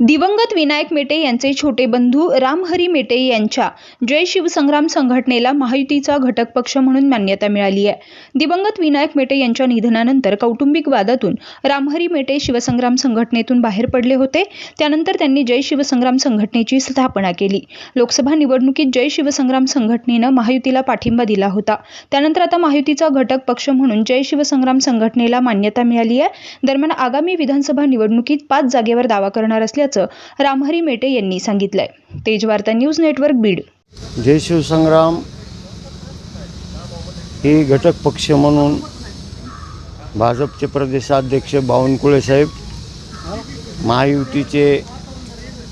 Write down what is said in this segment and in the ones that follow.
दिवंगत विनायक मेटे यांचे छोटे बंधू रामहरी मेटे यांच्या जय शिवसंग्राम संघटनेला महायुतीचा घटक पक्ष म्हणून मान्यता मिळाली आहे. दिवंगत विनायक मेटे यांच्या निधनानंतर कौटुंबिक वादातून रामहरी मेटे शिवसंग्राम संघटनेतून बाहेर पडले होते. त्यानंतर त्यांनी जय शिवसंग्राम संघटनेची स्थापना केली. लोकसभा निवडणुकीत जय शिवसंग्राम संघटनेनं महायुतीला पाठिंबा दिला होता. त्यानंतर आता महायुतीचा घटक पक्ष म्हणून जय शिवसंग्राम संघटनेला मान्यता मिळाली आहे. दरम्यान आगामी विधानसभा निवडणुकीत पाच जागेवर दावा करणार असल्याचं रामहरी मेटे यांनी सांगितलंय. Tejvarta news network Beed. जय शिवसंग्राम. ही घटक पक्ष म्हणून भाजपचे प्रदेशाध्यक्ष बावनकुळे साहेब महायुतीचे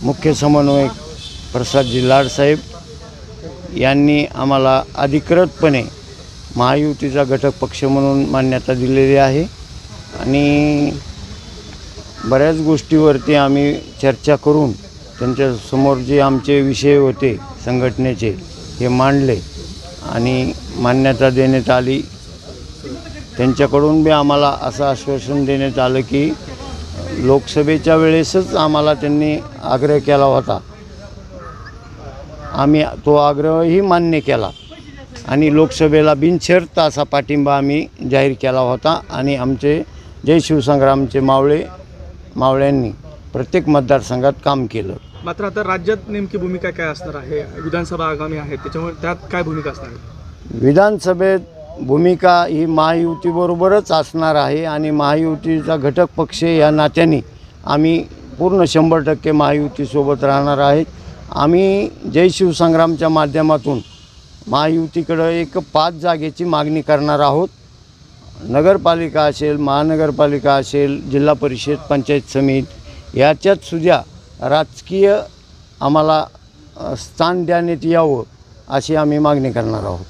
मुख्य समन्वयक प्रसादजी लाड साहेब यांनी आम्हाला अधिकृतपणे महायुतीचा घटक पक्ष म्हणून मान्यता दिलेली आहे. आणि बऱ्याच गोष्टीवरती आम्ही चर्चा करून त्यांच्यासमोर जे आमचे विषय होते संघटनेचे हे मांडले आणि मान्यता देण्यात आली. त्यांच्याकडून बी आम्हाला असं आश्वासन देण्यात आलं की लोकसभेच्या वेळेसच आम्हाला त्यांनी आग्रह केला होता. आम्ही तो आग्रहही मान्य केला आणि लोकसभेला बिनशर्त असा पाठिंबा आम्ही जाहीर केला होता आणि आमचे जय शिवसंग्रामचे मावळे मावळ्यांनी प्रत्येक मतदारसंघात काम केलं. मात्र आता राज्यात नेमकी भूमिका काय असणार आहे? विधानसभा आगामी आहे त्याच्यामुळे त्यात काय भूमिका असणार आहे? विधानसभेत भूमिका ही महायुतीबरोबरच असणार आहे आणि महायुतीचा घटक पक्ष या नात्याने आम्ही पूर्ण शंभर टक्के महायुतीसोबत राहणार आहेत आम्ही जय शिवसंग्रामच्या माध्यमातून महायुतीकडं एक पाच जागेची मागणी करणार आहोत. नगरपालिका असेल महानगरपालिका असेल जिल्हा परिषद पंचायत समिती याच्यात सुद्धा राजकीय आम्हाला स्थान देण्यात यावं अशी आम्ही मागणी करणार आहोत.